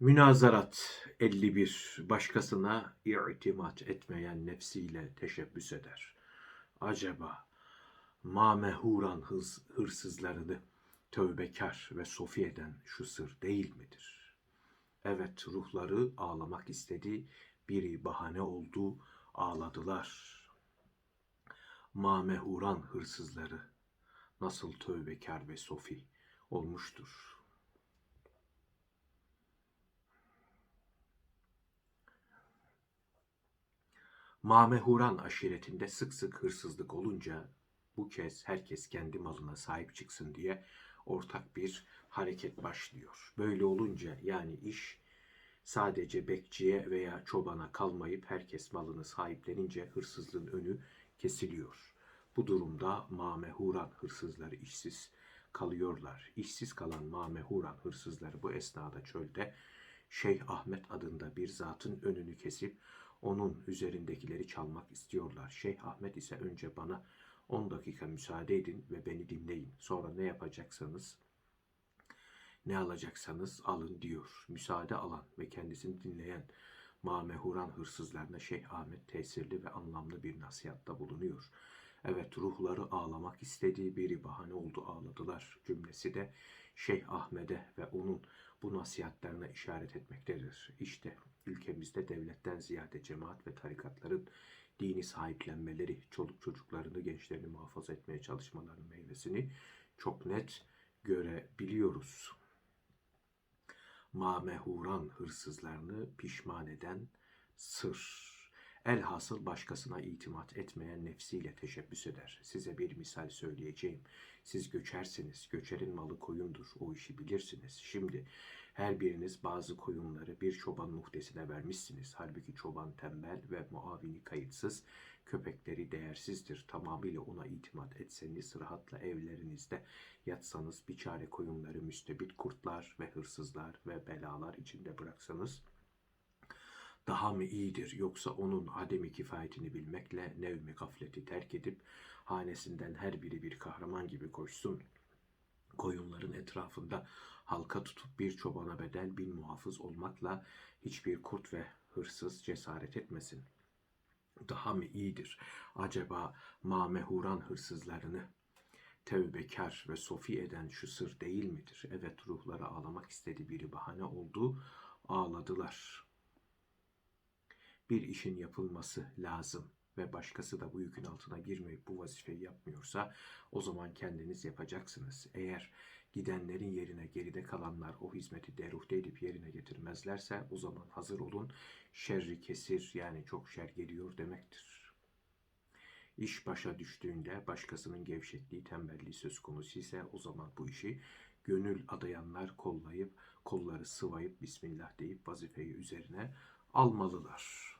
Münazarat 51 başkasına itimat etmeyen nefsiyle teşebbüs eder. Acaba mamehuran hız, hırsızlarını tövbekar ve sofi eden şu sır değil midir? Evet ruhları ağlamak istedi, biri bahane oldu, ağladılar. Mamehuran hırsızları nasıl tövbekar ve sofi olmuştur. Mamehuran aşiretinde sık sık hırsızlık olunca bu kez herkes kendi malına sahip çıksın diye ortak bir hareket başlıyor. Böyle olunca yani iş sadece bekçiye veya çobana kalmayıp herkes malını sahiplenince hırsızlığın önü kesiliyor. Bu durumda mamehuran hırsızları işsiz kalıyorlar. İşsiz kalan mamehuran hırsızları bu esnada çölde Şeyh Ahmet adında bir zatın önünü kesip onun üzerindekileri çalmak istiyorlar. Şeyh Ahmet ise önce bana 10 dakika müsaade edin ve beni dinleyin. Sonra ne yapacaksanız, ne alacaksanız alın diyor. Müsaade alan ve kendisini dinleyen mamehuran hırsızlarına Şeyh Ahmet tesirli ve anlamlı bir nasihatta bulunuyor. Evet ruhları ağlamak istediği biri bahane oldu ağladılar cümlesi de Şeyh Ahmet'e ve onun bu nasihatlerine işaret etmektedir. İşte ülkemizde devletten ziyade cemaat ve tarikatların dini sahiplenmeleri, çoluk çocuklarını, gençlerini muhafaza etmeye çalışmalarının meyvesini çok net görebiliyoruz. Mamehuran hırsızlarını pişman eden sır. Elhasıl başkasına itimat etmeyen nefsiyle teşebbüs eder. Size bir misal söyleyeceğim. Siz göçersiniz. Göçerin malı koyundur. O işi bilirsiniz. Şimdi her biriniz bazı koyunları bir çoban muhtesine vermişsiniz. Halbuki çoban tembel ve muavini kayıtsız, köpekleri değersizdir. Tamamıyla ona itimat etseniz, rahatla evlerinizde yatsanız, biçare koyunları müstebit kurtlar ve hırsızlar ve belalar içinde bıraksanız, daha mı iyidir yoksa onun ademi kifayetini bilmekle nevmi gafleti terk edip hanesinden her biri bir kahraman gibi koşsun. Koyunların etrafında halka tutup bir çobana bedel bin muhafız olmakla hiçbir kurt ve hırsız cesaret etmesin. Daha mı iyidir acaba mamehuran hırsızlarını tevbekar ve sofi eden şu sır değil midir? Evet ruhları ağlamak istedi biri bahane oldu, ağladılar.'' Bir işin yapılması lazım ve başkası da bu yükün altına girmeyip bu vazifeyi yapmıyorsa o zaman kendiniz yapacaksınız. Eğer gidenlerin yerine geride kalanlar o hizmeti deruhte edip yerine getirmezlerse o zaman hazır olun şerri kesir yani çok şer geliyor demektir. İş başa düştüğünde başkasının gevşekliği, tembelliği söz konusu ise o zaman bu işi gönül adayanlar kollayıp, kolları sıvayıp Bismillah deyip vazifeyi üzerine almalılar.